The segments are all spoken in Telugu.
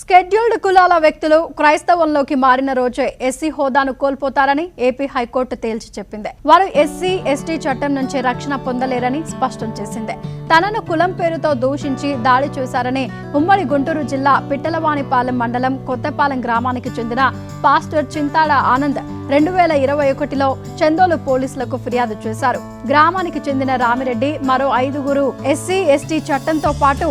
స్కెడ్యూల్డ్ కులాల వ్యక్తులు క్రైస్తవంలోకి మారిన రోజే ఎస్సీ హోదాను కోల్పోతారని ఏపీ హైకోర్టు తేల్చి చెప్పింది. వారు ఎస్సీ ఎస్టీ చట్టం నుంచి రక్షణ పొందలేరని స్పష్టం చేసింది. తనను కులం పేరుతో దూషించి దాడి చేశారని ఉమ్మడి గుంటూరు జిల్లా పిట్టలవాణిపాలెం మండలం కొత్తపాలెం గ్రామానికి చెందిన పాస్టర్ చింతాడ ఆనంద్ రెండు వేల ఇరవై ఒకటిలో చందోలు పోలీసులకు ఫిర్యాదు చేశారు. గ్రామానికి చెందిన రామిరెడ్డి మరో ఐదుగురు ఎస్సీ ఎస్టీ చట్టంతో పాటు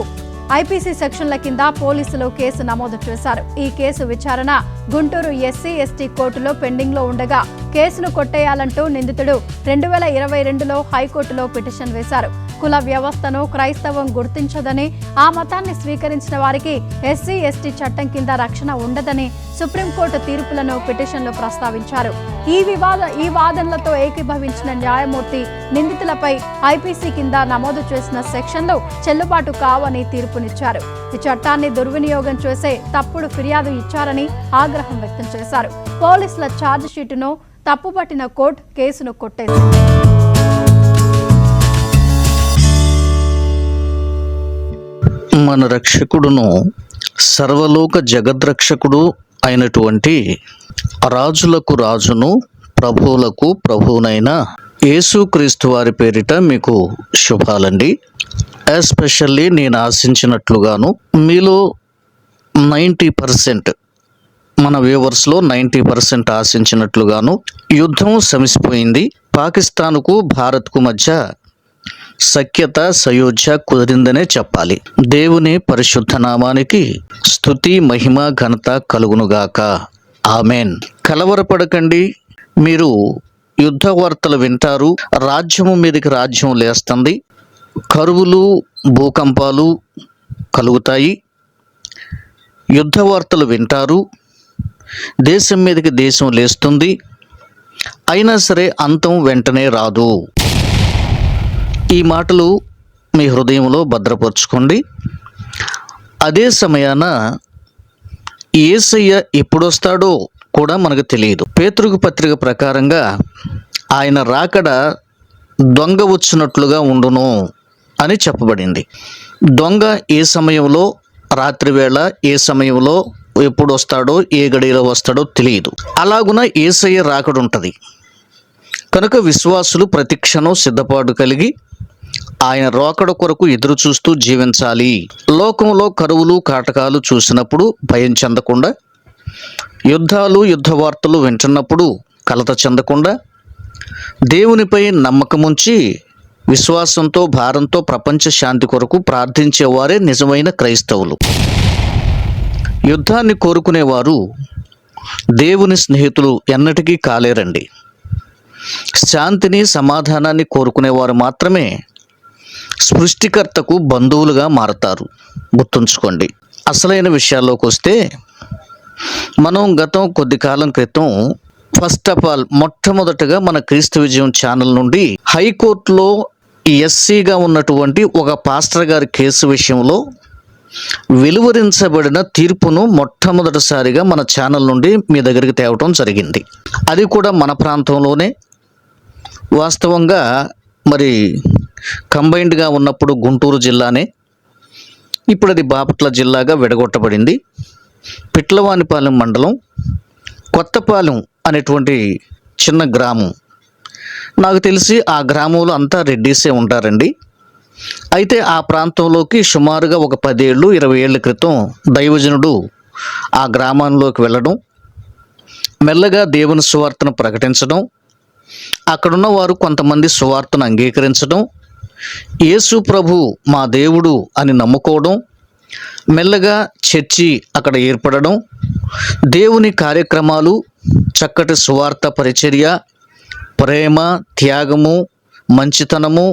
ఐపీసీ సెక్షన్ల కింద పోలీసులు కేసు నమోదు చేశారు. ఈ కేసు విచారణ గుంటూరు ఎస్సీ ఎస్టీ కోర్టులో పెండింగ్లో ఉండగా కేసును కొట్టేయాలంటూ నిందితుడు రెండు వేల ఇరవై రెండులో హైకోర్టులో పిటిషన్ వేశారు. కుల వ్యవస్థను క్రైస్తవం గుర్తించదని ఆ మతాన్ని స్వీకరించిన వారికి ఎస్సీ ఎస్టీ చట్టం కింద రక్షణ ఉండదని సుప్రీంకోర్టు తీర్పులను పిటిషన్లో ప్రస్తావించారు. ఈ వివాద ఈ వాదనలతో ఏకీభవించిన న్యాయమూర్తి నిందితులపై ఐపీసీ కింద నమోదు చేసిన సెక్షన్లు చెల్లుబాటు కావని తీర్పునిచ్చారు. ఈ చట్టాన్ని దుర్వినియోగం చేసే తప్పుడు ఫిర్యాదు ఇచ్చారని ఆగ్రహం వ్యక్తం చేశారు. పోలీసుల ఛార్జ్ షీటును తప్పుపట్టిన కోర్టు కేసును కొట్టేసింది. మన రక్షకుడును సర్వలోక జగద్రక్షకుడు అయినటువంటి రాజులకు రాజును ప్రభువులకు ప్రభువునైన యేసుక్రీస్తు వారి పేరిట మీకు శుభాలండి. ఎస్పెషల్లీ నేను ఆశించినట్లుగాను మీలో నైంటీ పర్సెంట్ మన వ్యూవర్స్లో నైంటీ పర్సెంట్ ఆశించినట్లుగాను యుద్ధం శమిసిపోయింది. పాకిస్తాన్కు భారత్కు మధ్య సఖ్యత సయోధ్య కుదిరిందనే చెప్పాలి. దేవుని పరిశుద్ధ నామానికి స్థుతి మహిమ ఘనత కలుగునుగాక. ఆమెన్. కలవరపడకండి. మీరు యుద్ధ వార్తలు వింటారు. రాజ్యము మీదకి రాజ్యం లేస్తుంది. కరువులు భూకంపాలు కలుగుతాయి. యుద్ధ వార్తలు వింటారు. దేశం మీదకి దేశం లేస్తుంది. అయినా సరే అంతం వెంటనే రాదు. ఈ మాటలు మీ హృదయంలో భద్రపరచుకోండి. అదే సమయాన ఏసయ్య ఎప్పుడొస్తాడో కూడా మనకు తెలియదు. పేతృకు పత్రిక ప్రకారంగా ఆయన రాకడ దొంగ వచ్చినట్లుగా ఉండును అని చెప్పబడింది. దొంగ ఏ సమయంలో రాత్రి వేళ ఏ సమయంలో ఎప్పుడు వస్తాడో ఏ గడిలో వస్తాడో తెలియదు. అలాగున ఏసయ్య రాకడుంటుంది. కనుక విశ్వాసులు ప్రతిక్షణం సిద్ధపాటు కలిగి ఆయన రోకడ కొరకు ఎదురు చూస్తూ జీవించాలి. లోకంలో కరువులు కాటకాలు చూసినప్పుడు భయం చెందకుండా యుద్ధాలు యుద్ధ వార్తలు వింటున్నప్పుడు కలత చెందకుండా దేవునిపై నమ్మకముంచి విశ్వాసంతో భారంతో ప్రపంచ శాంతి కొరకు ప్రార్థించేవారే నిజమైన క్రైస్తవులు. యుద్ధాన్ని కోరుకునేవారు దేవుని స్నేహితులు ఎన్నటికీ కాలేరండి. శాంతిని సమాధానాన్ని కోరుకునేవారు మాత్రమే సృష్టికర్తకు బంధువులుగా మారతారు. గుర్తుంచుకోండి. అసలైన విషయాల్లోకి వస్తే మనం గతం కొద్ది కాలం క్రితం ఫస్ట్ ఆఫ్ ఆల్ మొట్టమొదటగా మన క్రీస్తు విజయం ఛానల్ నుండి హైకోర్టులో ఎస్సీగా ఉన్నటువంటి ఒక పాస్టర్ గారి కేసు విషయంలో వెలువరించబడిన తీర్పును మొట్టమొదటిసారిగా మన ఛానల్ నుండి మీ దగ్గరికి తేవటం జరిగింది. అది కూడా మన ప్రాంతంలోనే. వాస్తవంగా మరి కంబైన్డ్గా ఉన్నప్పుడు గుంటూరు జిల్లానే ఇప్పుడు అది బాపట్ల జిల్లాగా విడగొట్టబడింది. పిట్లవానిపాలెం మండలం కొత్తపాలెం అనేటువంటి చిన్న గ్రామం. నాకు తెలిసి ఆ గ్రామంలో అంతా రెడ్డీసే ఉంటారండి. అయితే ఆ ప్రాంతంలోకి సుమారుగా ఒక పదేళ్ళు ఇరవై ఏళ్ళ క్రితం దైవజనుడు ఆ గ్రామంలోకి వెళ్ళడం మెల్లగా దేవుని సువార్తను ప్రకటించడం అక్కడున్న వారు కొంతమంది సువార్తను అంగీకరించడం యేసు ప్రభు మా దేవుడు అని నమ్ముకోవడం మెల్లగా చర్చి అక్కడ ఏర్పడడం దేవుని కార్యక్రమాలు చక్కటి సువార్త పరిచర్య ప్రేమ త్యాగము మంచితనము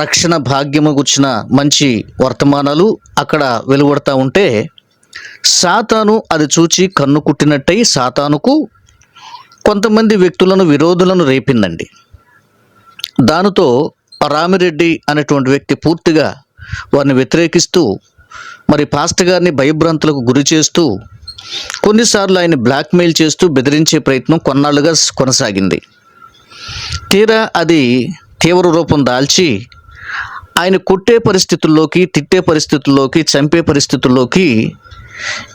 రక్షణ భాగ్యము గుచ్చిన మంచి వర్తమానాలు అక్కడ వెలువడతా ఉంటే సాతాను అది చూచి కన్ను కుట్టినట్టయి సాతానుకు కొంతమంది వ్యక్తులను విరోధులను రేపిందండి. దానితో రామిరెడ్డి అనేటువంటి వ్యక్తి పూర్తిగా వారిని వ్యతిరేకిస్తూ మరి పాస్టర్ గారిని భయభ్రాంతులకు గురి చేస్తూ కొన్నిసార్లు ఆయన బ్లాక్మెయిల్ చేస్తూ బెదిరించే ప్రయత్నం కొన్నాళ్ళుగా కొనసాగింది. తీరా అది తీవ్ర రూపం దాల్చి ఆయన కొట్టే పరిస్థితుల్లోకి తిట్టే పరిస్థితుల్లోకి చంపే పరిస్థితుల్లోకి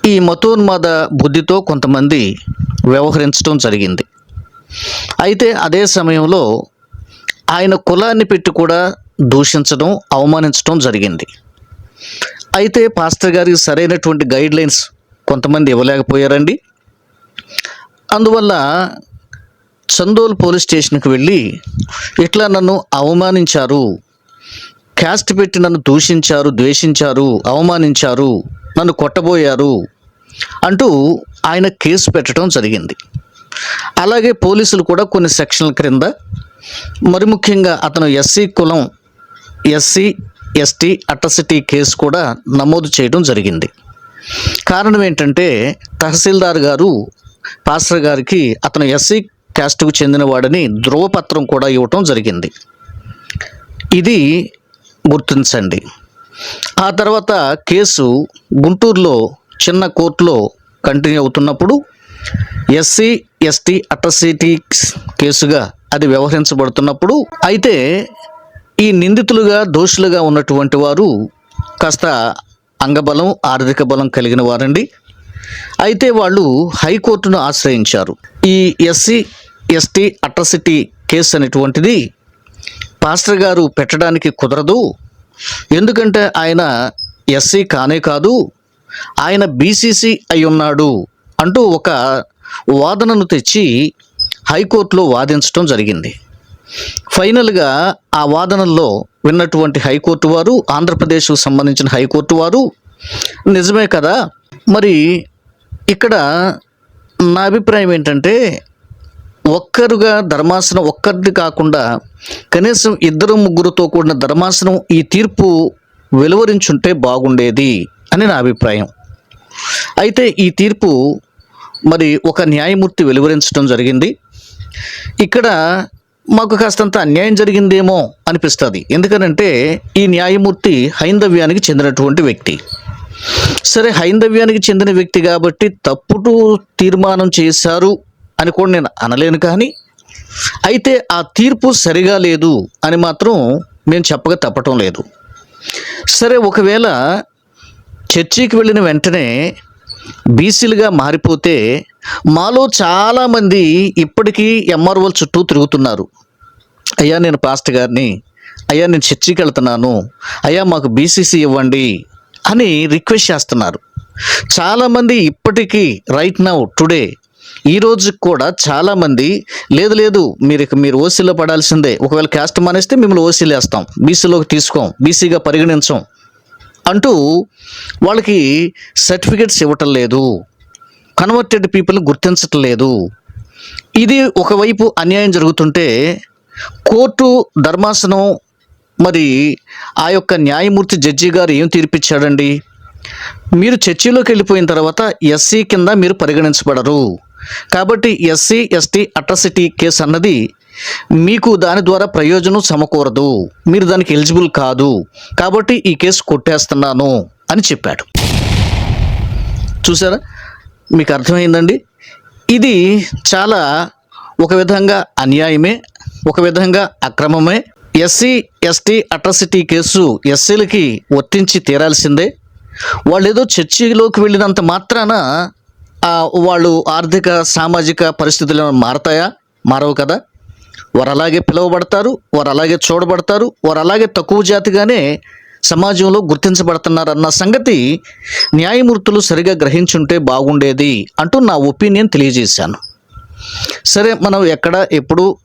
ఈ మతోన్మాద బుద్ధితో కొంతమంది వ్యవహరించడం జరిగింది. అయితే అదే సమయంలో ఆయన కులాన్ని పెట్టి కూడా దూషించడం అవమానించడం జరిగింది. అయితే పాస్టర్ గారికి సరైనటువంటి గైడ్ లైన్స్ కొంతమంది ఇవ్వలేకపోయారండి. అందువల్ల చందోల్ పోలీస్ స్టేషన్కి వెళ్ళి ఇట్లా నన్ను అవమానించారు క్యాస్ట్ పెట్టి నన్ను దూషించారు ద్వేషించారు అవమానించారు నన్ను కొట్టబోయారు అంటూ ఆయన కేసు పెట్టడం జరిగింది. అలాగే పోలీసులు కూడా కొన్ని సెక్షన్ల క్రింద మరి ముఖ్యంగా అతను ఎస్సీ కులం ఎస్సీ ఎస్టీ అట్రసిటీ కేసు కూడా నమోదు చేయడం జరిగింది. కారణం ఏంటంటే తహసీల్దార్ గారు పాస్టర్ గారికి అతను ఎస్సీ క్యాస్ట్కు చెందినవాడని ధ్రువపత్రం కూడా ఇవ్వటం జరిగింది. ఇది గుర్తించండి. ఆ తర్వాత కేసు గుంటూరులో చిన్న కోర్టులో కంటిన్యూ అవుతున్నప్పుడు ఎస్సీ ఎస్టీ అట్రసిటీ కేసుగా అది వ్యవహరించబడుతున్నప్పుడు అయితే ఈ నిందితులుగా దోషులుగా ఉన్నటువంటి వారు కాస్త అంగబలం ఆర్థిక బలం కలిగిన వారండి. అయితే వాళ్ళు హైకోర్టును ఆశ్రయించారు. ఈ ఎస్సీ ఎస్టీ అట్రసిటీ కేసు అనేటువంటిది పాస్టర్ గారు పెట్టడానికి కుదరదు. ఎందుకంటే ఆయన ఎస్సీ కానే కాదు ఆయన బీసీసీ అయి ఉన్నాడు అంటూ ఒక వాదనను తెచ్చి హైకోర్టులో వాదించడం జరిగింది. ఫైనల్గా ఆ వాదనల్లో విన్నటువంటి హైకోర్టు వారు ఆంధ్రప్రదేశ్కు సంబంధించిన హైకోర్టు వారు నిజమే కదా మరి ఇక్కడ నా అభిప్రాయం ఏంటంటే ఒక్కరుగా ధర్మాసనం ఒక్కరిది కాకుండా కనీసం ఇద్దరు ముగ్గురుతో కూడిన ధర్మాసనం ఈ తీర్పు వెలువరించుంటే బాగుండేది అని నా అభిప్రాయం. అయితే ఈ తీర్పు మరి ఒక న్యాయమూర్తి వెలువరించడం జరిగింది. ఇక్కడ మాకు కాస్తంత అన్యాయం జరిగిందేమో అనిపిస్తుంది. ఎందుకనంటే ఈ న్యాయమూర్తి హైందవ్యానికి చెందినటువంటి వ్యక్తి. సరే హైందవ్యానికి చెందిన వ్యక్తి కాబట్టి తప్పుడు తీర్మానం చేశారు అని కూడా నేను అనలేను కానీ అయితే ఆ తీర్పు సరిగా లేదు అని మాత్రం నేను చెప్పక తప్పటం లేదు. సరే ఒకవేళ చర్చికి వెళ్ళిన వెంటనే బీసీలుగా మారిపోతే మాలో చాలామంది ఇప్పటికీ ఎంఆర్ఓల చుట్టూ తిరుగుతున్నారు. అయ్యా నేను పాస్టర్ గారిని. అయ్యా నేను చర్చికి వెళ్తున్నాను. అయ్యా మాకు బీసీసీ ఇవ్వండి అని రిక్వెస్ట్ చేస్తున్నారు. చాలామంది ఇప్పటికీ రైట్ నౌ టుడే ఈ రోజు కూడా చాలామంది లేదు లేదు మీరు ఇక మీరు ఓసీలో పడాల్సిందే. ఒకవేళ క్యాస్ట్ మానేస్తే మిమ్మల్ని ఓసీలు వేస్తాం. బీసీలోకి తీసుకోం. బీసీగా పరిగణించం. అంటూ వాళ్ళకి సర్టిఫికెట్స్ ఇవ్వటం లేదు. కన్వర్టెడ్ పీపుల్ గుర్తించటం లేదు. ఇది ఒకవైపు అన్యాయం జరుగుతుంటే కోర్టు ధర్మాసనం మరి ఆ యొక్క న్యాయమూర్తి జడ్జి గారు ఏం తీర్పిచ్చాడండి? మీరు చర్చిలోకి వెళ్ళిపోయిన తర్వాత ఎస్సీ కింద మీరు పరిగణించబడరు. కాబట్టి ఎస్సీ ఎస్టీ అట్రసిటీ కేసు అన్నది మీకు దాని ద్వారా ప్రయోజనం సమకూరదు. మీరు దానికి ఎలిజిబుల్ కాదు. కాబట్టి ఈ కేసు కొట్టేస్తున్నాను అని చెప్పాడు. చూసారా మీకు అర్థమైందండి? ఇది చాలా ఒక విధంగా అన్యాయమే ఒక విధంగా అక్రమమే. ఎస్సీ ఎస్టీ అట్రసిటీ కేసు ఎస్సీలకి వర్తించి తీరాల్సిందే. వాళ్ళు ఏదో చర్చిలోకి వెళ్ళినంత మాత్రాన వాళ్ళు ఆర్థిక సామాజిక పరిస్థితులు మారతాయా? మారవు కదా. వారు అలాగే పిలువబడతారు వారు అలాగే చూడబడతారు వారు అలాగే తక్కువ జాతిగానే సమాజంలో గుర్తించబడుతున్నారన్న సంగతి న్యాయమూర్తులు సరిగా గ్రహించుంటే బాగుండేది అంటూ నా ఒపీనియన్ తెలియజేశాను. సరే మనం ఎక్కడ ఎప్పుడు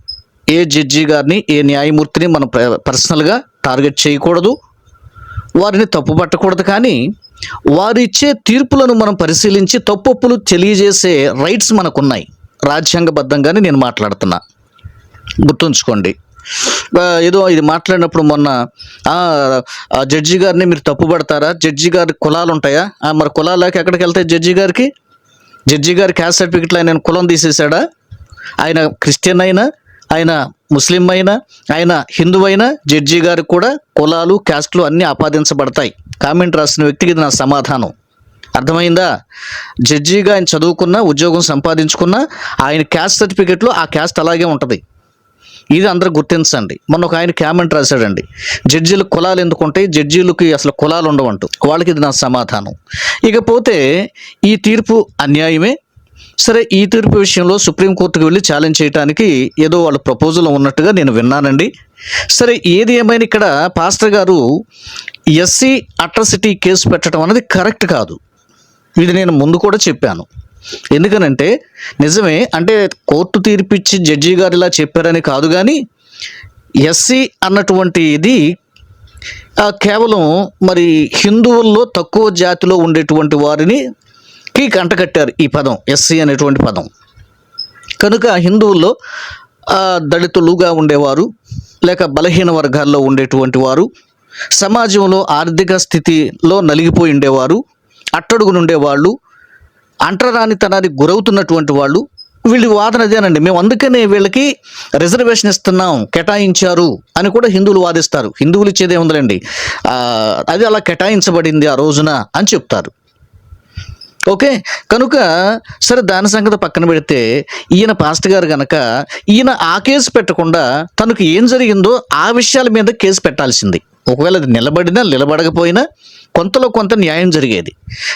ఏ జడ్జి గారిని ఏ న్యాయమూర్తిని మనం పర్సనల్గా టార్గెట్ చేయకూడదు. వారిని తప్పు పట్టకూడదు కానీ వారిచ్చే తీర్పులను మనం పరిశీలించి తప్పొప్పులు తెలియజేసే రైట్స్ మనకున్నాయి. రాజ్యాంగబద్ధంగానే నేను మాట్లాడుతున్నా. గుర్తుంచుకోండి. ఏదో ఇది మాట్లాడినప్పుడు మొన్న ఆ, జడ్జి గారిని మీరు తప్పు పడతారా? జడ్జి గారి కులాలు ఉంటాయా? ఆ, మరి కులాలకి ఎక్కడికి వెళ్తాయి జడ్జి గారికి? జడ్జి గారి క్యాస్ట్ సర్టిఫికెట్లో ఆయన కులం తీసేశాడా? ఆయన క్రిస్టియన్ అయినా? ఆయన ముస్లిం అయినా ఆయన హిందూ అయినా జడ్జి గారికి కూడా కులాలు క్యాస్ట్లు అన్నీ ఆపాదించబడతాయి. కామెంట్ రాసిన వ్యక్తికి ఇది నా సమాధానం. అర్థమైందా? జడ్జిగా ఆయన చదువుకున్నా ఉద్యోగం సంపాదించుకున్నా ఆయన క్యాస్ట్ సర్టిఫికెట్లో ఆ క్యాస్ట్ అలాగే ఉంటుంది. ఇది అందరూ గుర్తించండి. మొన్న ఒక ఆయన కామెంట్ రాశాడండి. జడ్జీలు కులాలు ఎందుకు ఉంటాయి జడ్జీలకి అసలు కులాలు ఉండవంటూ. వాళ్ళకి ఇది నా సమాధానం. ఇకపోతే ఈ తీర్పు అన్యాయమే? సరే ఈ తీర్పు విషయంలో సుప్రీంకోర్టుకు వెళ్ళి ఛాలెంజ్ చేయడానికి ఏదో వాళ్ళ ప్రపోజల్ ఉన్నట్టుగా నేను విన్నానండి. సరే ఏది ఏమైనా ఇక్కడ పాస్టర్ గారు ఎస్సీ అట్రసిటీ కేసు పెట్టడం అనేది కరెక్ట్ కాదు. ఇది నేను ముందు కూడా చెప్పాను. ఎందుకనంటే నిజమే అంటే కోర్టు తీర్పిచ్చి జడ్జి గారు ఇలా చెప్పారని కాదు కానీ ఎస్సీ అన్నటువంటి ఇది కేవలం మరి హిందువుల్లో తక్కువ జాతిలో ఉండేటువంటి వారిని కి కంటకట్టారు ఈ పదం ఎస్సీ అనేటువంటి పదం. కనుక హిందువుల్లో దళితులుగా ఉండేవారు లేక బలహీన వర్గాల్లో ఉండేటువంటి వారు సమాజంలో ఆర్థిక స్థితిలో నలిగిపోయి ఉండేవారు అట్టడుగునుండేవాళ్ళు అంటరానితనానికి గురవుతున్నటువంటి వాళ్ళు వీళ్ళ వాదన అదేనండి. మేము అందుకనే వీళ్ళకి రిజర్వేషన్ ఇస్తున్నాం కేటాయించారు అని కూడా హిందువులు వాదిస్తారు. హిందువులు ఇచ్చేదే ఉందండి అది అలా కేటాయించబడింది ఆ రోజున అని చెప్తారు. ఓకే? కనుక సరే దాని సంగతి పక్కన పెడితే ఈయన పాస్టర్ గారు గనక ఈయన ఆ కేసు పెట్టకుండా తనకు ఏం జరిగిందో ఆ విషయాల మీద కేసు పెట్టాల్సింది. ఒకవేళ అది నిలబడినా నిలబడకపోయినా కొంతలో కొంత న్యాయం జరిగేది.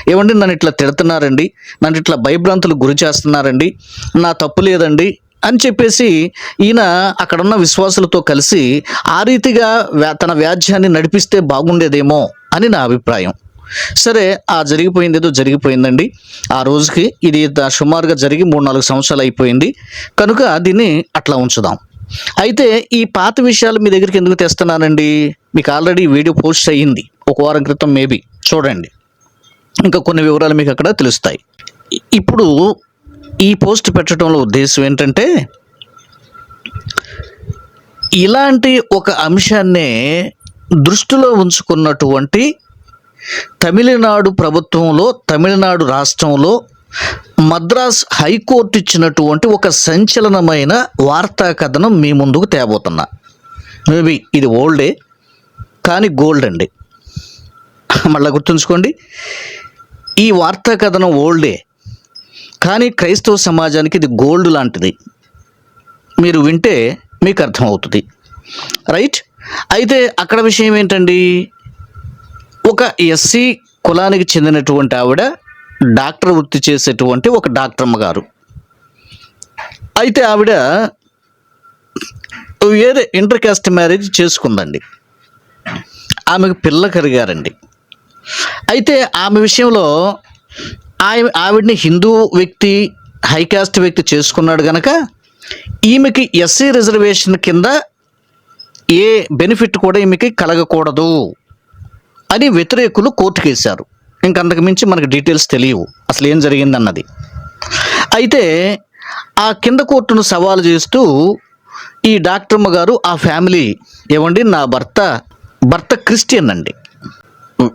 ఏమండి? నన్ను ఇట్లా తిడుతున్నారండి. నన్ను ఇట్లా భయభ్రాంతులు గురి చేస్తున్నారండి. నా తప్పు లేదండి అని చెప్పేసి ఈయన అక్కడున్న విశ్వాసులతో కలిసి ఆ రీతిగా వ్యా- తన వ్యాజ్యాన్ని నడిపిస్తే బాగుండేదేమో అని నా అభిప్రాయం. సరే ఆ జరిగిపోయింది ఏదో జరిగిపోయిందండి. ఆ రోజుకి ఇది సుమారుగా జరిగి మూడు నాలుగు సంవత్సరాలు అయిపోయింది. కనుక దీన్ని అట్లా ఉంచుదాం. అయితే ఈ పాత విషయాలు మీ దగ్గరికి ఎందుకు తెస్తున్నానండి? మీకు ఆల్రెడీ వీడియో పోస్ట్ అయ్యింది. ఒక వారం క్రితం మేబీ. చూడండి. ఇంకా కొన్ని వివరాలు మీకు అక్కడ తెలుస్తాయి. ఇప్పుడు ఈ పోస్ట్ పెట్టడంలో ఉద్దేశం ఏంటంటే ఇలాంటి ఒక అంశాన్నే దృష్టిలో ఉంచుకున్నటువంటి తమిళనాడు ప్రభుత్వంలో తమిళనాడు రాష్ట్రంలో మద్రాస్ హైకోర్టు ఇచ్చినటువంటి ఒక సంచలనమైన వార్తా కథనం మీ ముందుకు తేబోతున్నా. మేబీ ఇది ఓల్డే కానీ గోల్డ్ అండి. మళ్ళీ గుర్తుంచుకోండి ఈ వార్తా కథనం ఓల్డే కానీ క్రైస్తవ సమాజానికి ఇది గోల్డ్ లాంటిది. మీరు వింటే మీకు అర్థమవుతుంది. రైట్? అయితే అక్కడ విషయం ఏంటండి? ఒక ఎస్సీ కులానికి చెందినటువంటి ఆవిడ డాక్టర్ వృత్తి చేసేటువంటి ఒక డాక్టర్ అమ్మగారు. అయితే ఆవిడ వేరే ఇంటర్ కాస్ట్ మ్యారేజ్ చేసుకుందండి. ఆమెకు పిల్ల కరిగారండి అయితే ఆమె విషయంలో ఆమె ఆవిడ్ని హిందూ వ్యక్తి హై కాస్ట్ వ్యక్తి చేసుకున్నాడు గనక ఈమెకి ఎస్సీ రిజర్వేషన్ కింద ఏ బెనిఫిట్ కూడా ఈమెకి కలగకూడదు. అని వ్యతిరేకులు కోర్టుకేశారు. ఇంకంతకు మించి మనకు డీటెయిల్స్ తెలియవు. అసలు ఏం జరిగిందన్నది. అయితే ఆ కింద కోర్టును సవాలు చేస్తూ ఈ డాక్టర్మ్మ గారు ఆ ఫ్యామిలీ ఏమండి నా భర్త భర్త క్రిస్టియన్ అండి.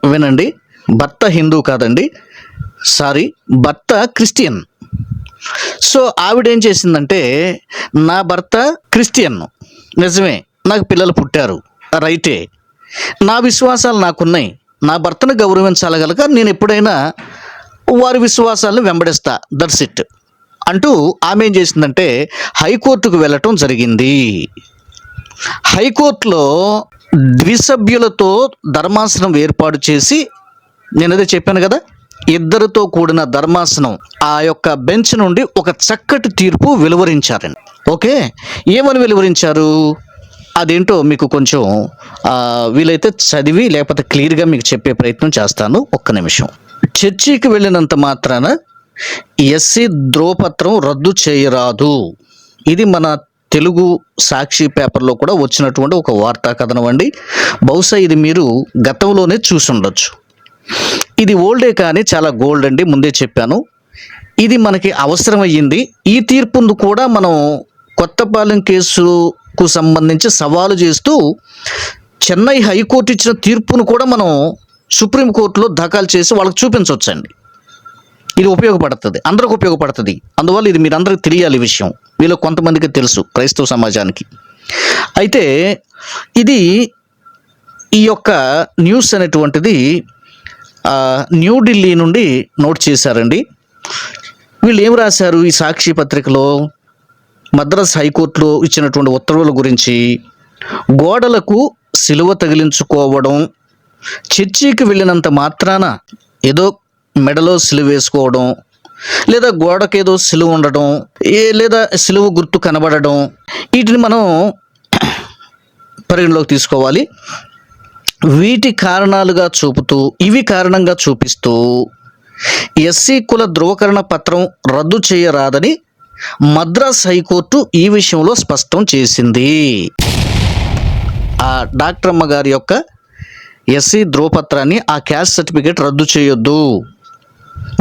వినండి. భర్త హిందూ కాదండి. సారీ భర్త క్రిస్టియన్. సో ఆవిడ ఏం చేసిందంటే నా భర్త క్రిస్టియన్ నిజమే నాకు పిల్లలు పుట్టారు. రైటే. నా విశ్వాసాలు నాకున్నాయి. నా భర్తను గౌరవించాలగలక నేను ఎప్పుడైనా వారి విశ్వాసాలను వెంబడిస్తా. దట్స్ ఇట్ అంటూ ఆమె ఏం చేసిందంటే హైకోర్టుకు వెళ్ళటం జరిగింది. హైకోర్టులో ద్విసభ్యులతో ధర్మాసనం ఏర్పాటు చేసి నేను అదే చెప్పాను కదా ఇద్దరితో కూడిన ధర్మాసనం ఆ యొక్క బెంచ్ నుండి ఒక చక్కటి తీర్పు వెలువరించారండి. ఓకే? ఏమని వెలువరించారు? అదేంటో మీకు కొంచెం వీలైతే చదివి లేకపోతే క్లియర్గా మీకు చెప్పే ప్రయత్నం చేస్తాను. ఒక్క నిమిషం. చర్చికి వెళ్ళినంత మాత్రాన ఎస్సీ ధ్రువపత్రం రద్దు చేయరాదు. ఇది మన తెలుగు సాక్షి పేపర్లో కూడా వచ్చినటువంటి ఒక వార్తా కథనం అండి. బహుశా ఇది మీరు గతంలోనే చూసి ఉండొచ్చు. ఇది ఓల్డే కానీ చాలా గోల్డ్ అండి ముందే చెప్పాను. ఇది మనకి అవసరమయ్యింది. ఈ తీర్పును కూడా మనం కొత్తపాలెం కేసుకు సంబంధించి సవాలు చేస్తూ చెన్నై హైకోర్టు ఇచ్చిన తీర్పును కూడా మనం సుప్రీంకోర్టులో దాఖలు చేసి వాళ్ళకి చూపించవచ్చండి. ఇది ఉపయోగపడుతుంది. అందరికి ఉపయోగపడుతుంది. అందువల్ల ఇది మీరందరికి తెలియాలి విషయం. వీళ్ళు కొంతమందికి తెలుసు క్రైస్తవ సమాజానికి. అయితే ఇది ఈ యొక్క న్యూస్ అనేటువంటిది న్యూఢిల్లీ నుండి నోట్ చేశారండి. వీళ్ళు ఏం రాశారు ఈ సాక్షి పత్రికలో? మద్రాస్ హైకోర్టులో ఇచ్చినటువంటి ఉత్తర్వుల గురించి గోడలకు సిలువ తగిలించుకోవడం చర్చికి వెళ్ళినంత మాత్రాన ఏదో మెడలో సిలువ వేసుకోవడం లేదా గోడకేదో సిలువ ఉండడం ఏ లేదా సిలువ గుర్తు కనబడడం వీటిని మనం పరిగణలోకి తీసుకోవాలి. వీటి కారణాలుగా చూపుతూ ఇవి కారణంగా చూపిస్తూ ఎస్సీ కుల ధృవకరణ పత్రం రద్దు చేయరాదని మద్రాస్ హైకోర్టు ఈ విషయంలో స్పష్టం చేసింది. ఆ డాక్టర్ అమ్మగారి యొక్క ఎస్సీ ధ్రువపత్రాన్ని ఆ క్యాస్ట్ సర్టిఫికేట్ రద్దు చేయొద్దు.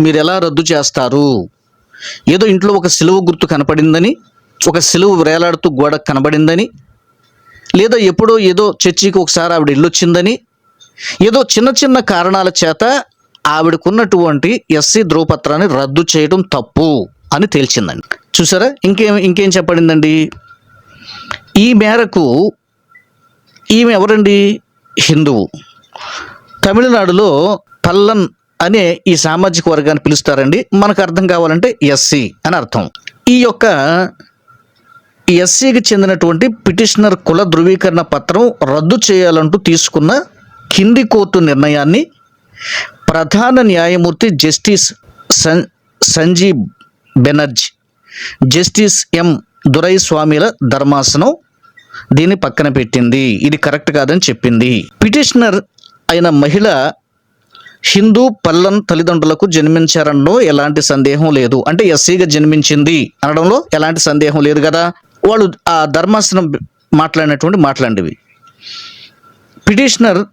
మీరు ఎలా రద్దు చేస్తారు? ఏదో ఇంట్లో ఒక సిలువ గుర్తు కనపడిందని ఒక సిలువ వేలాడుతూ గోడ కనబడిందని లేదా ఎప్పుడో ఏదో చర్చికి ఒకసారి ఆవిడ ఇల్లొచ్చిందని ఏదో చిన్న చిన్న కారణాల చేత ఆవిడకున్నటువంటి ఎస్సీ ధ్రువపత్రాన్ని రద్దు చేయడం తప్పు. అని తేల్చిందండి. చూసారా? ఇంకేం ఇంకేం చెప్పబడిందండి? ఈ మేరకు ఈమె ఎవరండి? హిందువు. తమిళనాడులో పల్లన్ అనే ఈ సామాజిక వర్గాన్ని పిలుస్తారండి. మనకు అర్థం కావాలంటే ఎస్సీ అని అర్థం. ఈ యొక్క ఎస్సీకి చెందినటువంటి పిటిషనర్ కుల ధృవీకరణ పత్రం రద్దు చేయాలంటూ తీసుకున్న కింది కోర్టు నిర్ణయాన్ని ప్రధాన న్యాయమూర్తి justice Sanjib Banerjee. Justice M. దురైస్వామిల ధర్మాసనం దీన్ని పక్కన పెట్టింది. ఇది కరెక్ట్ కాదని చెప్పింది. పిటిషనర్ అయిన మహిళ హిందూ పల్లన్ తల్లిదండ్రులకు జన్మించారనడంలో ఎలాంటి సందేహం లేదు. అంటే ఎస్సీగా జన్మించింది అనడంలో ఎలాంటి సందేహం లేదు కదా. వాళ్ళు ఆ ధర్మాసనం మాట్లాడినటువంటి మాట్లాడినవి. పిటిషనర్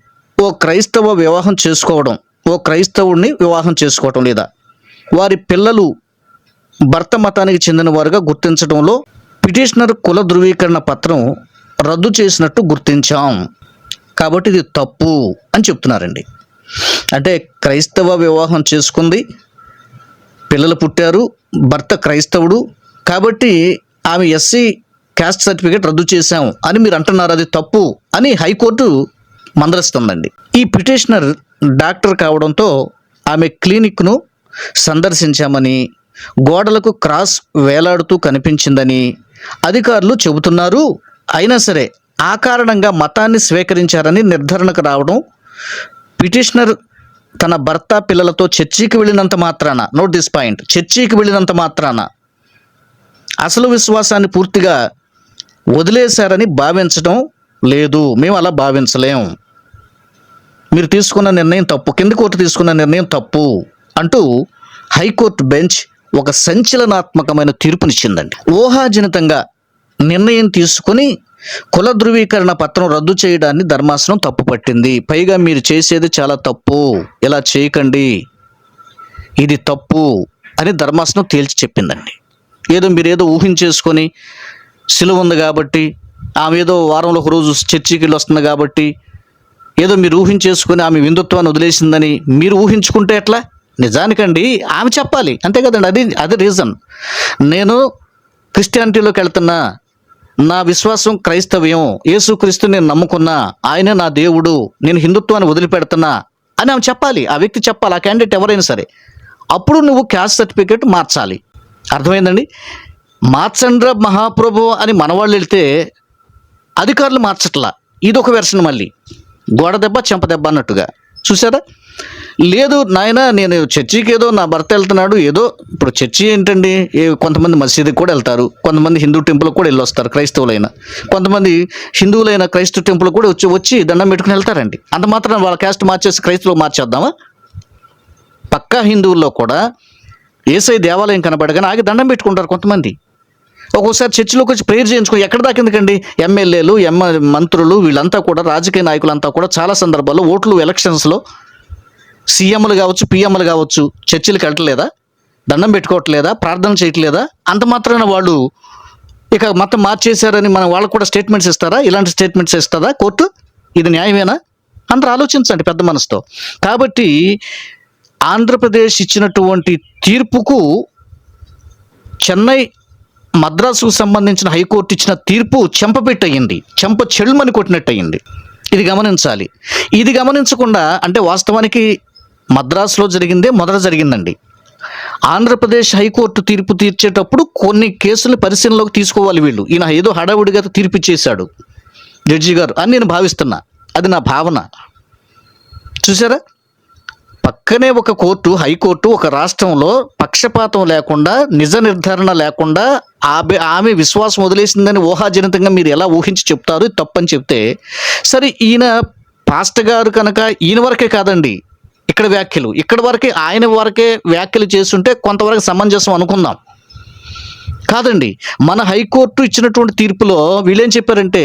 ఓ క్రైస్తవ వివాహం చేసుకోవడం ఓ క్రైస్తవుడిని వివాహం చేసుకోవటం లేదా? వారి పిల్లలు భర్త మతానికి చెందిన వారుగా గుర్తించడంలో పిటిషనర్ కుల ధృవీకరణ పత్రం రద్దు చేసినట్టు గుర్తించాం. కాబట్టి ఇది తప్పు అని చెప్తున్నారండి. అంటే క్రైస్తవ వివాహం చేసుకుంది పిల్లలు పుట్టారు భర్త క్రైస్తవుడు కాబట్టి ఆమె ఎస్సీ క్యాస్ట్ సర్టిఫికేట్ రద్దు చేశాం అని మీరు అంటున్నారు అది తప్పు అని హైకోర్టు మందలిస్తుందండి. ఈ పిటిషనర్ డాక్టర్ కావడంతో ఆమె క్లినిక్ను సందర్శించామని గోడలకు క్రాస్ వేలాడుతూ కనిపించిందని అధికారులు చెబుతున్నారు. అయినా సరే ఆ కారణంగా మతాన్ని స్వీకరించారని నిర్ధారణకు రావడం పిటిషనర్ తన భర్త పిల్లలతో చర్చికి వెళ్ళినంత మాత్రాన. Note this point. చర్చికి వెళ్ళినంత మాత్రాన. అసలు విశ్వాసాన్ని పూర్తిగా వదిలేశారని భావించడం లేదు. మేము అలా భావించలేం. మీరు తీసుకున్న నిర్ణయం తప్పు. కింది కోర్టు తీసుకున్న నిర్ణయం తప్పు అంటూ హైకోర్టు బెంచ్ ఒక సంచలనాత్మకమైన తీర్పునిచ్చిందండి ఊహాజనితంగా నిర్ణయం తీసుకుని కుల ధృవీకరణ పత్రం రద్దు చేయడాన్ని ధర్మాసనం తప్పు పట్టింది. పైగా మీరు చేసేది చాలా తప్పు. ఇలా చేయకండి. ఇది తప్పు అని ధర్మాసనం తేల్చి చెప్పిందండి. ఏదో మీరు ఏదో ఊహించేసుకొని సిలువ ఉంది కాబట్టి ఆమె ఏదో వారంలో ఒక రోజు చర్చికి వెళ్ళి వస్తుంది కాబట్టి ఏదో మీరు ఊహించేసుకొని ఆమె విందుత్వాన్ని వదిలేసిందని మీరు ఊహించుకుంటే ఎట్లా? నిజానికండి ఆమె చెప్పాలి. అంతే కదండి అది అది రీజన్ నేను క్రిస్టియానిటీలోకి వెళ్తున్నా నా విశ్వాసం క్రైస్తవ్యం యేసుక్రీస్తు నేను నమ్ముకున్నా ఆయన నా దేవుడు నేను హిందుత్వాన్ని వదిలిపెడుతున్నా అని ఆమె చెప్పాలి. ఆ వ్యక్తి చెప్పాలి ఆ క్యాండిడేట్ ఎవరైనా సరే. అప్పుడు నువ్వు క్యాస్ట్ సర్టిఫికేట్ మార్చాలి. అర్థమైందండి? మార్చండ్ర మహాప్రభు అని మనవాళ్ళు వెళ్తే అధికారులు మార్చట్లా. ఇది ఒక వెర్షన్ మళ్ళీ. గోడ దెబ్బ చెంప దెబ్బ అన్నట్టుగా. చూసారా లేదు నాయన నేను చర్చికి ఏదో నా భర్త వెళ్తున్నాడు ఏదో ఇప్పుడు చర్చి ఏంటండి? ఏ కొంతమంది మసీదుకి కూడా వెళ్తారు కొంతమంది హిందూ టెంపుల్కి కూడా వెళ్ళొస్తారు క్రైస్తవులైన. కొంతమంది హిందువులైన క్రైస్తవ టెంపుల్ కూడా వచ్చి వచ్చి దండం పెట్టుకుని వెళ్తారండి. అంత మాత్రం వాళ్ళ క్యాస్ట్ మార్చేసి క్రైస్తవులు మార్చేద్దామా? పక్కా హిందువుల్లో కూడా ఏసై దేవాలయం కనబడగానే ఆగి దండం పెట్టుకుంటారు కొంతమంది. ఒక్కోసారి చర్చిలోకి వచ్చి ప్రేయర్ చేయించుకో ఎక్కడ దాకా ఎందుకండి? ఎమ్మెల్యేలు ఎమ్ మంత్రులు వీళ్ళంతా కూడా రాజకీయ నాయకులంతా కూడా చాలా సందర్భాల్లో ఓట్లు ఎలక్షన్స్లో సీఎంలు కావచ్చు పిఎంలు కావచ్చు చర్చిలకు వెళ్ళట్లేదా దండం పెట్టుకోవట్లేదా? ప్రార్థన చేయట్లేదా? అంత మాత్రాన వాళ్ళు ఇక మతం మార్చేశారని మనం వాళ్ళకు కూడా స్టేట్మెంట్స్ ఇస్తారా? ఇలాంటి స్టేట్మెంట్స్ ఇస్తారా కోర్టు? ఇది న్యాయమేనా? అందరూ ఆలోచించండి పెద్ద మనసుతో. కాబట్టి ఆంధ్రప్రదేశ్ ఇచ్చినటువంటి తీర్పుకు చెన్నై మద్రాసుకు సంబంధించిన హైకోర్టు ఇచ్చిన తీర్పు చెంపపెట్టయింది. చెంప చెల్మని కొట్టినట్టయింది. ఇది గమనించాలి. ఇది గమనించకుండా అంటే వాస్తవానికి మద్రాసులో జరిగిందే మొదట జరిగిందండి. ఆంధ్రప్రదేశ్ హైకోర్టు తీర్పు తీర్చేటప్పుడు కొన్ని కేసులు పరిశీలనలోకి తీసుకోవాలి వీళ్ళు. ఈయన ఏదో హడావుడిగా తీర్పు ఇచ్చేశాడు. జడ్జి గారు అని నేను భావిస్తున్నా. అది నా భావన. చూసారా పక్కనే ఒక కోర్టు హైకోర్టు ఒక రాష్ట్రంలో పక్షపాతం లేకుండా నిజ నిర్ధారణ లేకుండా ఆమె ఆమె విశ్వాసం వదిలేసిందని ఊహాజనితంగా మీరు ఎలా ఊహించి చెప్తారు? తప్పని చెప్తే సరే ఈయన పాస్ట్ గారు కనుక ఈయన వరకే కాదండి. ఇక్కడ వ్యాఖ్యలు. ఇక్కడ వరకే ఆయన వరకే వ్యాఖ్యలు చేస్తుంటే కొంతవరకు సమంజసం అనుకుందాం. కాదండి మన హైకోర్టు ఇచ్చినటువంటి తీర్పులో వీళ్ళేం చెప్పారంటే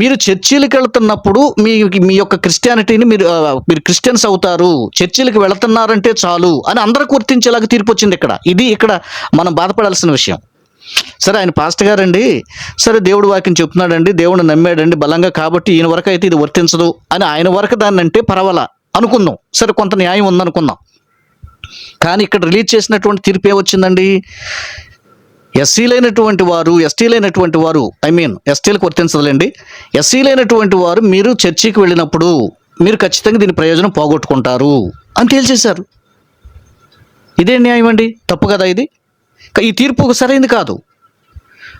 మీరు చర్చిలకు వెళ్తున్నప్పుడు మీ మీ యొక్క క్రిస్టియానిటీని మీరు మీరు క్రిస్టియన్స్ అవుతారు. చర్చిలకు వెళుతున్నారంటే చాలు అని అందరికి గుర్తించేలాగా తీర్పు వచ్చింది ఇక్కడ. ఇది ఇక్కడ మనం బాధపడాల్సిన విషయం. సరే ఆయన పాస్టర్ గారండి సరే దేవుడు వాక్యం చెప్తున్నాడండి దేవుడు నమ్మాడండి బలంగా కాబట్టి ఈయన వరకు అయితే ఇది వర్తించదు అని ఆయన వరకు దాన్ని అంటే పర్వాలా? అనుకుందాం. సరే కొంత న్యాయం ఉందనుకుందాం. కానీ ఇక్కడ రిలీజ్ చేసినటువంటి తీర్పు ఏమొచ్చిందండి? ఎస్సీలైనటువంటి వారు ఎస్టీలైనటువంటి వారు ఐ మీన్ ఎస్టీలకు వర్తించదులేండి. ఎస్సీలైనటువంటి వారు మీరు చర్చికి వెళ్ళినప్పుడు మీరు ఖచ్చితంగా దీని ప్రయోజనం పోగొట్టుకుంటారు అని తేల్చేశారు. ఇదే న్యాయం అండి తప్పు కదా ఇది? ఈ తీర్పు సరైంది కాదు.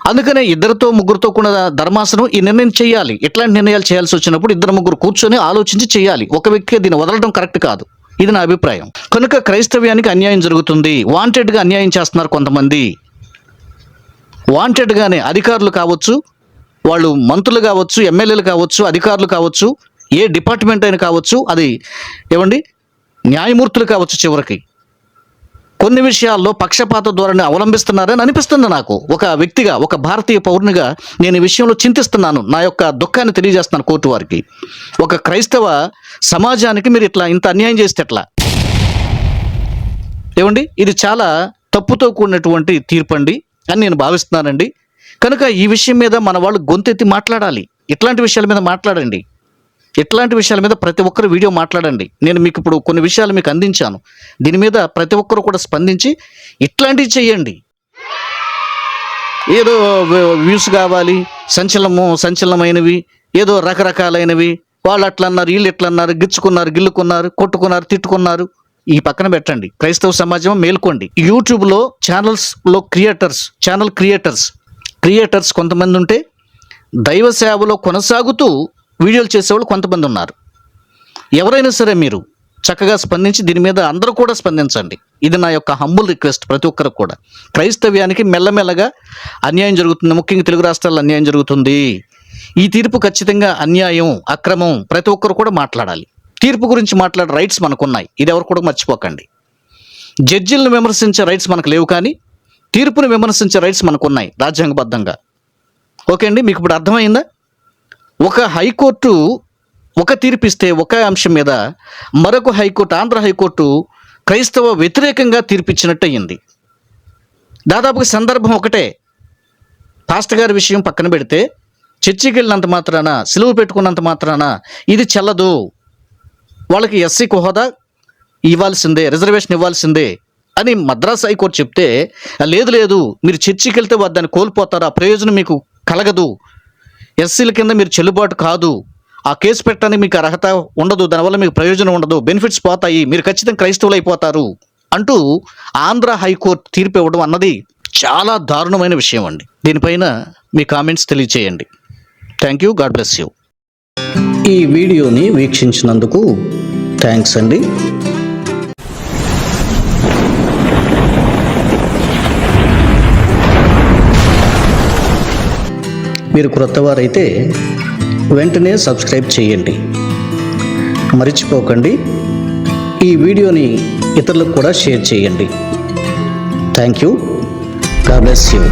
అందుకనే ఇద్దరితో ముగ్గురితో కూడా ధర్మాసనం ఈ నిర్ణయం చేయాలి. ఎట్లాంటి నిర్ణయాలు చేయాల్సి వచ్చినప్పుడు ఇద్దరు ముగ్గురు కూర్చొని ఆలోచించి చేయాలి. ఒక వ్యక్తి దీన్ని వదలడం కరెక్ట్ కాదు. ఇది నా అభిప్రాయం. కనుక క్రైస్తవ్యానికి అన్యాయం జరుగుతుంది. వాంటెడ్గా అన్యాయం చేస్తున్నారు కొంతమంది. వాంటెడ్గానే అధికారులు కావచ్చు వాళ్ళు మంత్రులు కావచ్చు ఎమ్మెల్యేలు కావచ్చు అధికారులు కావచ్చు ఏ డిపార్ట్మెంట్ అయినా కావచ్చు అది ఏమండి? న్యాయమూర్తులు కావచ్చు చివరికి. కొన్ని విషయాల్లో పక్షపాత ధోరణి అవలంబిస్తున్నారని అనిపిస్తుంది నాకు. ఒక వ్యక్తిగా ఒక భారతీయ పౌరునిగా నేను ఈ విషయంలో చింతిస్తున్నాను. నా యొక్క దుఃఖాన్ని తెలియజేస్తున్నాను కోర్టు వారికి. ఒక క్రైస్తవ సమాజానికి మీరు ఇట్లా ఇంత అన్యాయం చేస్తే ఎట్లా? ఏమండి? ఇది చాలా తప్పుతో కూడినటువంటి తీర్పు అండి అని నేను భావిస్తున్నానండి. కనుక ఈ విషయం మీద మన వాళ్ళు గొంతెత్తి మాట్లాడాలి. ఇట్లాంటి విషయాల మీద మాట్లాడండి. ఇట్లాంటి విషయాల మీద ప్రతి ఒక్కరు వీడియో మాట్లాడండి. నేను మీకు ఇప్పుడు కొన్ని విషయాలు మీకు అందించాను. దీని మీద ప్రతి ఒక్కరు కూడా స్పందించి ఇట్లాంటివి చేయండి ఏదో వ్యూస్ కావాలి సంచలనము సంచలనమైనవి ఏదో రకరకాలైనవి. వాళ్ళు అట్లా అన్నారు వీళ్ళు ఇట్లా అన్నారు గిచ్చుకున్నారు గిల్లుకున్నారు కొట్టుకున్నారు తిట్టుకున్నారు. ఈ పక్కన పెట్టండి. క్రైస్తవ సమాజం మేల్కోండి. యూట్యూబ్లో ఛానల్స్లో క్రియేటర్స్ ఛానల్ క్రియేటర్స్ క్రియేటర్స్ కొంతమంది ఉంటే దైవ సేవలో కొనసాగుతూ వీడియోలు చేసేవాళ్ళు కొంతమంది ఉన్నారు. ఎవరైనా సరే మీరు చక్కగా స్పందించి దీని మీద అందరూ కూడా స్పందించండి. ఇది నా యొక్క హంబుల్ రిక్వెస్ట్ ప్రతి ఒక్కరు కూడా. క్రైస్తవ్యానికి మెల్లమెల్లగా అన్యాయం జరుగుతుంది. ముఖ్యంగా తెలుగు రాష్ట్రాల్లో అన్యాయం జరుగుతుంది. ఈ తీర్పు ఖచ్చితంగా అన్యాయం అక్రమం ప్రతి ఒక్కరు కూడా మాట్లాడాలి. తీర్పు గురించి మాట్లాడే రైట్స్ మనకున్నాయి. ఇది ఎవరు కూడా మర్చిపోకండి. జడ్జిలను విమర్శించే రైట్స్ మనకు లేవు కానీ తీర్పును విమర్శించే రైట్స్ మనకున్నాయి రాజ్యాంగబద్ధంగా. ఓకే అండి మీకు ఇప్పుడు అర్థమైందా? ఒక హైకోర్టు ఒక తీర్పిస్తే ఒక అంశం మీద మరొక హైకోర్టు ఆంధ్ర హైకోర్టు క్రైస్తవ వ్యతిరేకంగా తీర్పిచ్చినట్టు అయ్యింది దాదాపుగా సందర్భం ఒకటే. పాస్ట్ గారి విషయం పక్కన పెడితే చర్చికి వెళ్ళినంత మాత్రాన సిలువ పెట్టుకున్నంత మాత్రాన ఇది చెల్లదు. వాళ్ళకి ఎస్సీ హోదా ఇవ్వాల్సిందే రిజర్వేషన్ ఇవ్వాల్సిందే అని మద్రాస్ హైకోర్టు చెప్తే లేదు లేదు మీరు చర్చికి వెళ్తే వారు దాన్ని కోల్పోతారు ఆ ప్రయోజనం మీకు కలగదు. ఎస్సీల కింద మీరు చెల్లుబాటు కాదు. ఆ కేసు పెట్టడానికి మీకు అర్హత ఉండదు. దానివల్ల మీకు ప్రయోజనం ఉండదు. బెనిఫిట్స్ పోతాయి. మీరు ఖచ్చితంగా క్రైస్తవులు అయిపోతారు అంటూ ఆంధ్ర హైకోర్టు తీర్పు ఇవ్వడం అన్నది చాలా దారుణమైన విషయం అండి. దీనిపైన మీ కామెంట్స్ తెలియచేయండి. Thank you God bless you ఈ వీడియోని వీక్షించినందుకు థ్యాంక్స్ అండి. మీరు క్రొత్తవారైతే వెంటనే సబ్స్క్రైబ్ చేయండి. మర్చిపోకండి. ఈ వీడియోని ఇతరులకు కూడా షేర్ చేయండి. Thank you. God bless you.